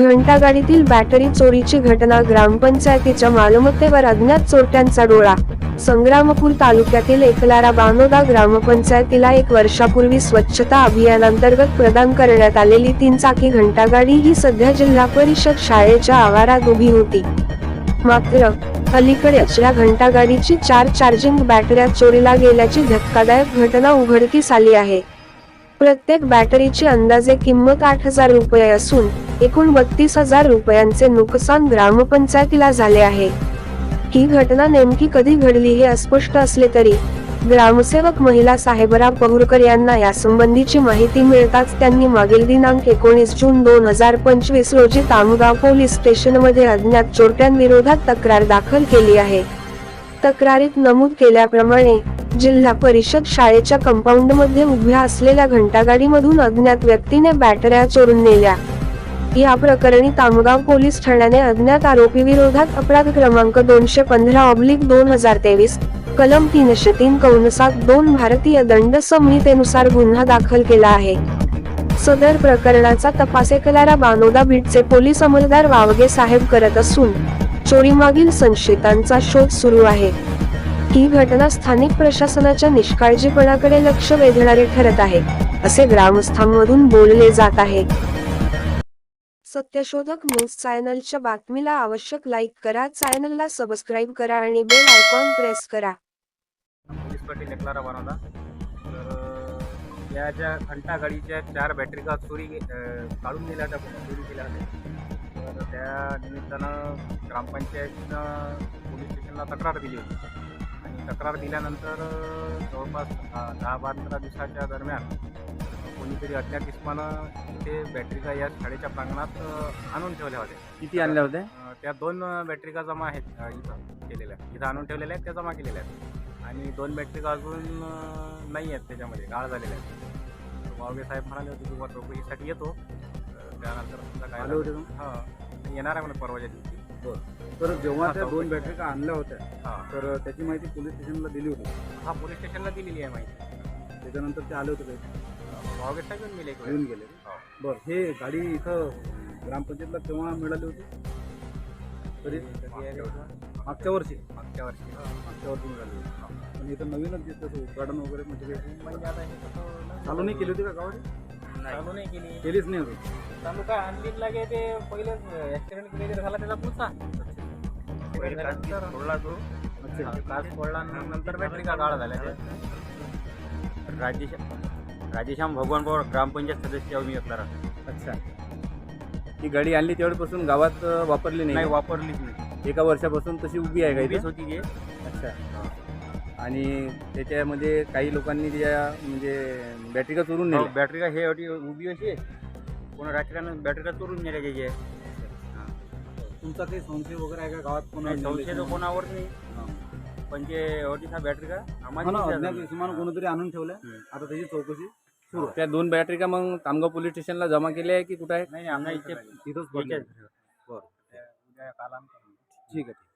घंटागाडीतील battery चोरीची घटना ग्रामपंचायतीच्या मालमत्तेवर अज्ञात चोरट्यांचा डोळा. संग्रामपूर तालुक्यातील एकलारा बानोदा ग्रामपंचायतीला एक वर्षापूर्वी स्वच्छता अभियानांतर्गत प्रदान करण्यात आलेली तीन चाकी घंटागाडी ही सध्या जिल्हा परिषद शाळेच्या आवारात उभी होती. मात्र अलीकडेच या घंटागाडीची चार चार्जिंग बॅटऱ्या चोरीला गेल्याची धक्कादायक घटना उघडकीस आली आहे. प्रत्येक बॅटरीची अंदाजे किंमत आठ हजार रुपये असून एकूण बत्तीस हजार रुपयांचे नुकसान ग्रामपंचायतीला झाले आहे. ही घटना नेमकी कधी घडली हे अस्पष्ट असले तरी ग्रामसेवक महिला साहेबराव पहुरकर यांना यासंबंधीची माहिती मिळताच त्यांनी मागील दिनांक एकोणीस जून दोन हजार पंचवीस रोजी तामगाव पोलीस स्टेशनमध्ये अज्ञात चोरट्यांविरोधात तक्रार दाखल केली आहे. तक्रारीत नमूद केल्याप्रमाणे जिल्हा परिषद शाळेच्या कंपाऊंडमध्ये उभ्या असलेल्या घंटागाडीमधून अज्ञात व्यक्तीने बॅटऱ्या चोरून नेल्या. या प्रकरणी तामगाव पोलीस ठाण्याने अज्ञात आरोपी विरोधात अपराध क्रमांक दोनशे पंधरा ऑब्लिक दोन हजार तेवीस कलम तीनशे तीन कौनसात दोन भारतीय दंड संहितेनुसार गुन्हा दाखल केला आहे. सदर प्रकरणाचा तपास एकलारा बानोदा बीटचे पोलीस अंमलदार वावगे साहेब करत असून चोरीमागील संशयितांचा शोध सुरू आहे. ही घटना स्थानिक प्रशासनाच्या निष्काळजीपणाकडे लक्ष वेधणारी ठरत आहे असे ग्रामस्थांमधून बोलले जात आहे. सत्यशोधक न्यूज चॅनलच्या बातमीला आवश्यक लाईक करा. चॅनलला सबस्क्राईब करा आणि बेल आयकॉन प्रेस करा. पोलीस पाटील एकलारा बनवला तर या ज्या घंटा गाडीच्या चार बॅटरी का चोरी काढून दिल्या होत्या चोरी केल्या होत्या तर त्या निमित्तानं ग्रामपंचायतीनं पोलीस स्टेशनला तक्रार दिली होती. आणि तक्रार दिल्यानंतर जवळपास दहा दहा बारा दिवसाच्या दरम्यान कोणीतरी अज्ञात इस्मानं इथे बॅटरीका या शाळेच्या प्रांगणात आणून ठेवल्या होत्या. किती आणल्या होत्या? अं, त्या दोन बॅटरी जमा आहेत अं, इथं केलेल्या. इथं आणून ठेवलेल्या आहेत त्या जमा केलेल्या आहेत. आणि दोन बॅटरी अजून अं, नाही आहेत त्याच्यामध्ये गाळ झालेल्या आहेत. तर वावगे साहेब म्हणाले होते की बुवा चौकशीसाठी येतो? त्यानंतर समजा काय आले होते. हां येणार आहे म्हणून परवाच्या दिवशी. तर जेव्हा त्या. दोन बॅटरी का आणल्या होत्या हां. तर त्याची माहिती पोलीस स्टेशनला दिली होती. हा पोलीस स्टेशनला दिलेली आहे माहिती. त्याच्यानंतर ते आले होते काही येऊन गेले एक येऊन वेळेस. गेले. हो. बरं हे गाडी इथं ग्रामपंचायतला केव्हा मिळाली होती? तरी? कधी? मागच्या वर्षी. मागच्या वर्षी. मागच्या वर्षी मिळाली होती. पण इथं नवीनच दिसतं उद्घाटन वगैरे म्हणजे काही म्हणजे आता हे कसं चालू नाही केली होती का गावाची? चालू नाही केली. केलीच नाही होती. चालू काय आणली लागे ते पहिलेच ऍक्सिडेंट वगैरे झाला त्याचा पुढचा. सोडला तो. अच्छा. काच पडला आणि नंतर बॅटरी का झाल्या त्या. राजेश राजेश्याम भगवान पवार ग्रामपंचायत सदस्य आहो मी असणार अच्छा. ही गाडी आणली तेवढ्यापासून गावात अं, वापरली नाही नाही वापरलीच नाही. एका वर्षापासून तशी उभी आहे का इथं? होती की अच्छा. आणि त्याच्यामध्ये काही लोकांनी त्या म्हणजे बॅटरी का चोरून नेल्या? बॅटरी का हे होती उभी अशी कोण राजकारणानं बॅटरी का चोरून नेल्या त्याची? तुमचा काही संशय वगैरे आहे का गावात कोणा नाही संशय तर कोणावर नाही. पण ते होती हा बॅटरी का आम्हाला कोणीतरी आणून हम्म. आता त्याची चौकशी. त्या दोन बॅटरी का मग तामगाव पोलीस स्टेशनला जमा केल्या आहे की कुठं आहे? नाही इथे तिथंच बरं. काल ठीक आहे.